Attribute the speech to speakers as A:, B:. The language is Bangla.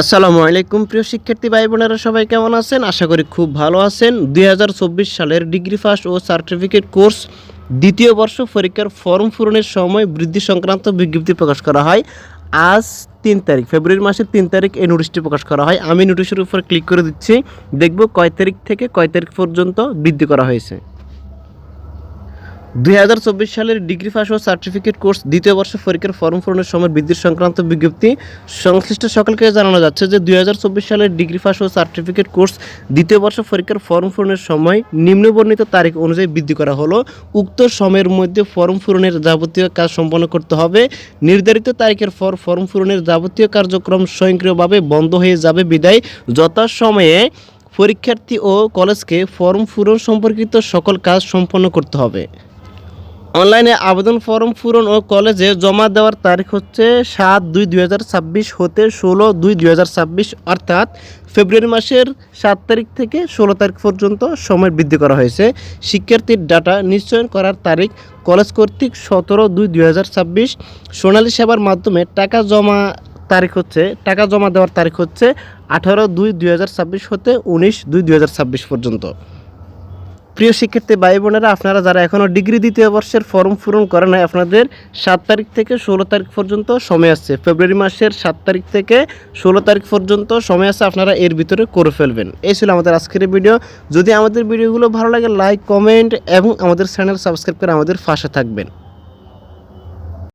A: আসসালামু আলাইকুম, প্রিয় শিক্ষার্থী ভাই বোনেরা সবাই কেমন আছেন? আশা করি খুব ভালো আছেন। দুই হাজার চব্বিশ সালের ডিগ্রি ফার্স্ট ও সার্টিফিকেট কোর্স দ্বিতীয় বর্ষ পরীক্ষার ফর্ম পূরণের সময় বৃদ্ধি সংক্রান্ত বিজ্ঞপ্তি প্রকাশ করা হয়। আজ তিন তারিখ, ফেব্রুয়ারি মাসের তিন তারিখ এই নোটিশটি প্রকাশ করা হয়। আমি নোটিশের উপর ক্লিক করে দিচ্ছি। দেখব কয় তারিখ থেকে কয় তারিখ পর্যন্ত বৃদ্ধি করা হয়েছে। দুই হাজার চব্বিশ সালের ডিগ্রি পাস ও সার্টিফিকেট কোর্স দ্বিতীয় বর্ষ পরীক্ষার ফর্ম পূরণের সময় বৃদ্ধির সংক্রান্ত বিজ্ঞপ্তি সংশ্লিষ্ট সকলকে জানানো যাচ্ছে যে দুই হাজার চব্বিশ সালের ডিগ্রি পাস ও সার্টিফিকেট কোর্স দ্বিতীয় বর্ষ পরীক্ষার ফর্ম পূরণের সময় নিম্নবর্ণিত তারিখ অনুযায়ী বৃদ্ধি করা হলো। উক্ত সময়ের মধ্যে ফর্ম পূরণের যাবতীয় কাজ সম্পন্ন করতে হবে। নির্ধারিত তারিখের পর ফর্ম পূরণের যাবতীয় কার্যক্রম স্বয়ংক্রিয়ভাবে বন্ধ হয়ে যাবে। বিদায় যথাসময়ে পরীক্ষার্থী ও কলেজকে ফর্ম পূরণ সম্পর্কিত সকল কাজ সম্পন্ন করতে হবে। অনলাইনে আবেদন ফর্ম পূরণ ও কলেজে জমা দেওয়ার তারিখ হচ্ছে সাত দুই দুই হতে ষোলো দুই দুই অর্থাৎ ফেব্রুয়ারি মাসের সাত তারিখ থেকে ষোলো তারিখ পর্যন্ত সময় বৃদ্ধি করা হয়েছে। শিক্ষার্থীর ডাটা নিশ্চয়ন করার তারিখ কলেজ কর্তৃক সতেরো দুই দুই সোনালী সেবার মাধ্যমে টাকা জমা তারিখ হচ্ছে, টাকা জমা দেওয়ার তারিখ হচ্ছে আঠারো দুই দুই হতে উনিশ দুই দুই পর্যন্ত। প্রিয় শিক্ষার্থী ভাই বোনেরা, আপনারা যারা এখনও ডিগ্রি দ্বিতীয় বর্ষের ফর্ম পূরণ করেন নাই, আপনাদের সাত তারিখ থেকে ষোলো তারিখ পর্যন্ত সময় আছে। ফেব্রুয়ারি মাসের সাত তারিখ থেকে ষোলো তারিখ পর্যন্ত সময় আছে আপনারা এর ভিতরে করে ফেলবেন। এই ছিল আমাদের আজকের ভিডিও। যদি আমাদের ভিডিওগুলো ভালো লাগে, লাইক, কমেন্ট এবং আমাদের চ্যানেল সাবস্ক্রাইব করে আমাদের ফাঁসে থাকবেন।